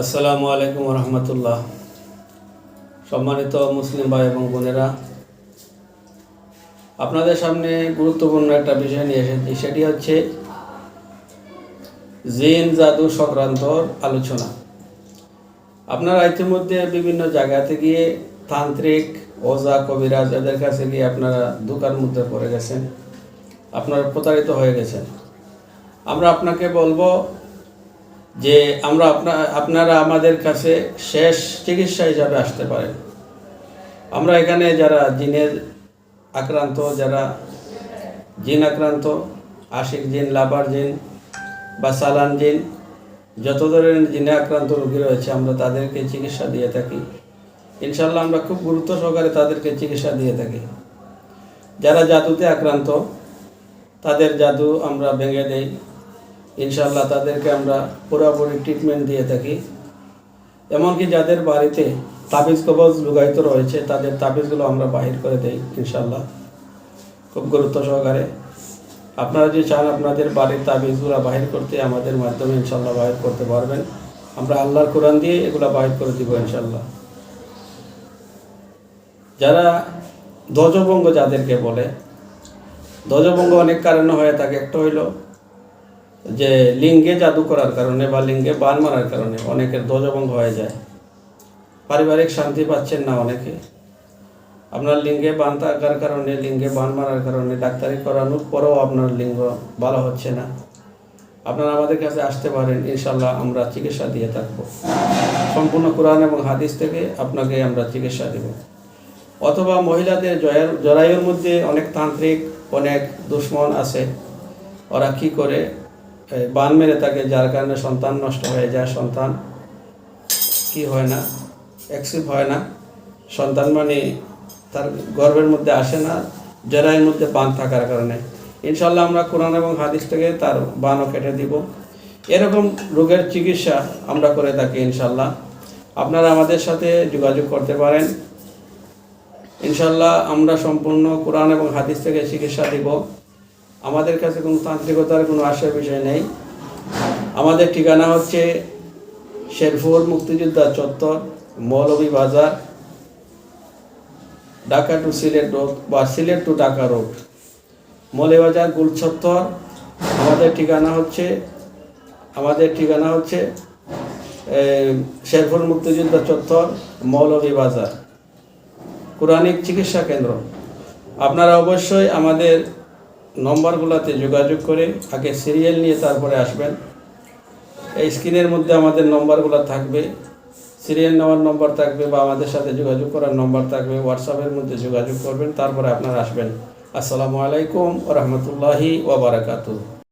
আসসালামু আলাইকুম রহমতুল্লাহ সম্মানিত মুসলিম ভাই এবং বোনেরা, আপনাদের সামনে গুরুত্বপূর্ণ একটা বিষয় নিয়ে এসেছি, সেটি হচ্ছে জিন, জাদু সংক্রান্ত আলোচনা। আপনারা ইতিমধ্যে বিভিন্ন জায়গাতে গিয়ে তান্ত্রিক, ওজা, কবিরাজ, এদের কাছে গিয়ে আপনারা দোকান মধ্যে পড়ে গেছেন, আপনারা প্রতারিত হয়ে গেছেন। আমরা আপনাকে বলব যে আমরা আপনা, আপনারা আমাদের কাছে শেষ চিকিৎসা হিসাবে আসতে পারেন। আমরা এখানে যারা জিনের আক্রান্ত, যারা জিন আক্রান্ত, আশিক জিন, লাভার জিন বা সালান জিন, যত ধরনের জিনে আক্রান্ত রোগী রয়েছে, আমরা তাদেরকে চিকিৎসা দিয়ে থাকি। ইনশাল্লাহ আমরা খুব গুরুত্ব সহকারে তাদেরকে চিকিৎসা দিয়ে থাকি। যারা জাদুতে আক্রান্ত, তাদের জাদু আমরা ভেঙে দেই। ইনশাল্লাহ তাদেরকে আমরা পুরোপুরি ট্রিটমেন্ট দিয়ে থাকি। এমনকি যাদের বাড়িতে তাবিজ কবজ লুগায়িত রয়েছে, তাদের তাবিজগুলো আমরা বাহির করে দেই ইনশাল্লাহ খুব গুরুত্ব সহকারে। আপনারা যদি চান আপনাদের বাড়ির তাবিজগুলো বাহির করতে, আমাদের মাধ্যমে ইনশাল্লাহ বাহির করতে পারবেন। আমরা আল্লাহর কোরআন দিয়ে এগুলো বাহির করে দিব ইনশাল্লাহ যারা ধ্বজভঙ্গ যাদেরকে বলে, ধ্বজভঙ্গ অনেক কারণে হয়ে থাকে। একটা হইল যে লিঙ্গে জাদু করার কারণে বা লিঙ্গে বান মারার কারণে অনেকের ধ্বজভঙ্গ হয়ে যায়। পারিবারিক শান্তি পাচ্ছেন না অনেকে। আপনার লিঙ্গে বান থাকার কারণে, লিঙ্গে বান মারার কারণে ডাক্তারি করানোর পরেও আপনার লিঙ্গ ভালো হচ্ছে না। আপনারা আমাদের কাছে আসতে পারেন ইনশাল্লাহ আমরা চিকিৎসা দিয়ে থাকব। সম্পূর্ণ কোরআন এবং হাদিস থেকে আপনাকে আমরা চিকিৎসা দেব। অথবা মহিলাদের জয়ের, জরায়ুর মধ্যে অনেক তান্ত্রিক, অনেক দুশ্মন আছে। ওরা কি করে বান মেরে থাকে যার কারণে সন্তান নষ্ট হয়ে যায়। সন্তান কি হয় না? অ্যাক্সিভ হয় না। সন্তান মানে তার গর্বের মধ্যে আসে না, জরায়ের মধ্যে বান থাকার কারণে। ইনশাল্লাহ আমরা কোরআন এবং হাদিস থেকে তার বানও কেটে দিব। এরকম রোগের চিকিৎসা আমরা করে থাকি ইনশাল্লাহ আপনারা আমাদের সাথে যোগাযোগ করতে পারেন। ইনশাল্লাহ আমরা সম্পূর্ণ কোরআন এবং হাদিস থেকে চিকিৎসা দিব। আমাদের কাছে কোনো তান্ত্রিকতার কোনো আশার বিষয় নেই। আমাদের ঠিকানা হচ্ছে শেরপুর মুক্তিযোদ্ধা চত্বর, মৌলভী বাজার, ঢাকা টু সিলেট রোড বা সিলেট টু ঢাকা রোড। মৌলভীবাজার গুলচত্বর আমাদের ঠিকানা হচ্ছে, আমাদের ঠিকানা হচ্ছে শেরপুর মুক্তিযোদ্ধা চত্বর, মৌলভী বাজার। কোরআনিক চিকিৎসা কেন্দ্র। আপনারা অবশ্যই আমাদের নম্বরগুলোতে যোগাযোগ করে আগে সিরিয়াল নিয়ে তারপরে আসবেন। এই স্ক্রিনের মধ্যে আমাদের নম্বরগুলো থাকবে। সিরিয়াল নেওয়ার নম্বর থাকবে বা আমাদের সাথে যোগাযোগ করার নম্বর থাকবে। হোয়াটসঅ্যাপের মধ্যে যোগাযোগ করবেন, তারপরে আপনারা আসবেন। আসসালামু আলাইকুম রহমতুল্লাহি ওবরাকাতু